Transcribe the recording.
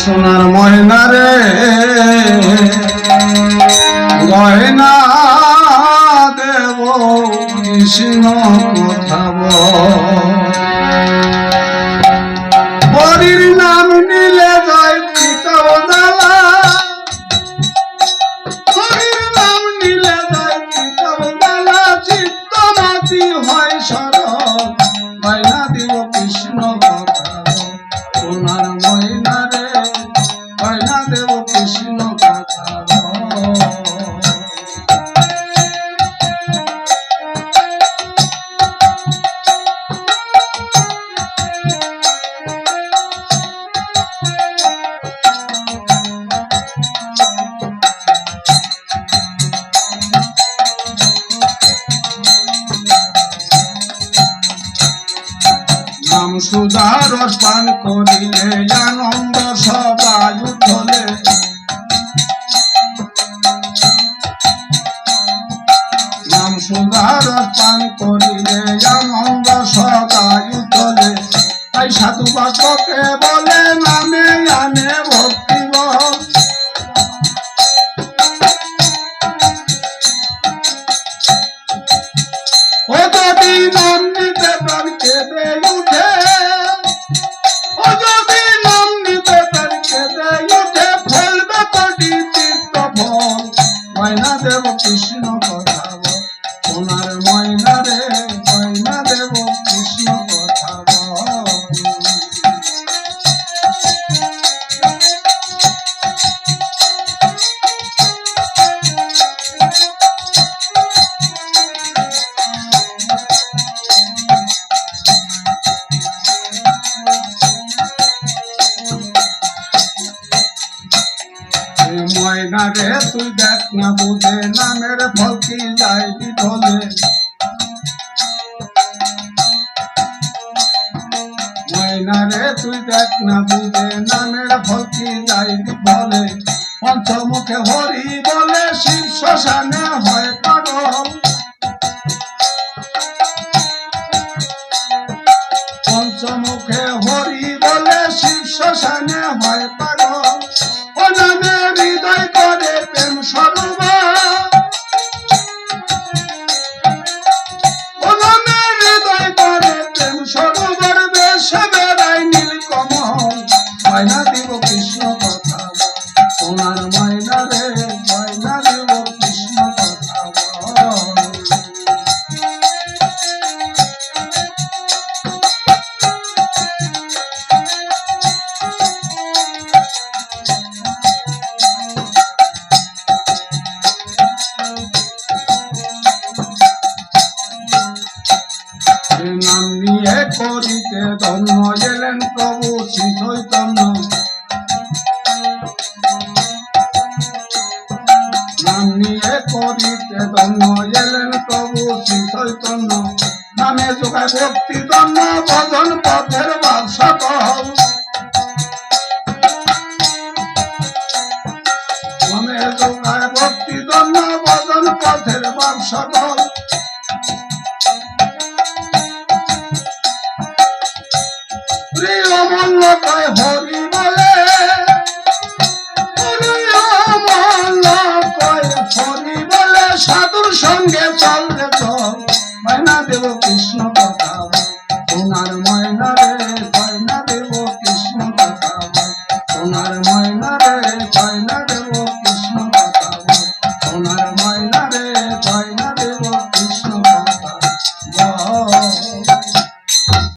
সোনার ময়না রে। গয়না দেব, কৃষ্ণ কথা বলির নাম নিলে যায় পিতাও জ্বালা হরির নাম নিলে যায় পিতাও জ্বালা চিত্তমাতি সরল ময়না দেব, কৃষ্ণ কথা সোনার সুধার পান করিলে আনন্দ সবাই উঠলে। নাম সুধার পান করিলে আনন্দ সবাই উঠলে। তাই সাধু বাক্যকে বলে, নামে আনে ভক্তি ও যদি নাম নিতে প্রাণ কেঁদে ময়না দেব ময়না রে তুই দেখ না বুঝে, নামের ফল কি যায় বিফলে ময়না রে তুই দেখ না বুঝে, নামের ফল কি যায় বিফলে পঞ্চমুখে হরি বলে শিব শ্মশানে হয় পাগল। পঞ্চমুখে হরি বলে শিব শ্মশানে হয় পাগল। ময়না দেব কৃষ্ণ কথা। সোনার ময়না রে এ নাম নিয়ে করিতে ধন্য এলেন প্রভু শ্রী চৈতন্য। নাম নিয়ে করিতে ধন্য এলেন প্রভু শ্রী চৈতন্য। নামে যোগায় ভক্তি, ধন্য ভজন পথের বাদ সকল নামে যোগায় ভক্তি, ধন্য ভজন পথের বাদ সকল মল্ল কয় হরি বলে মল্ল কয় হরি সঙ্গে চলতে চল মাইনা দেব কৃষ্ণ কথা ওনার সোনার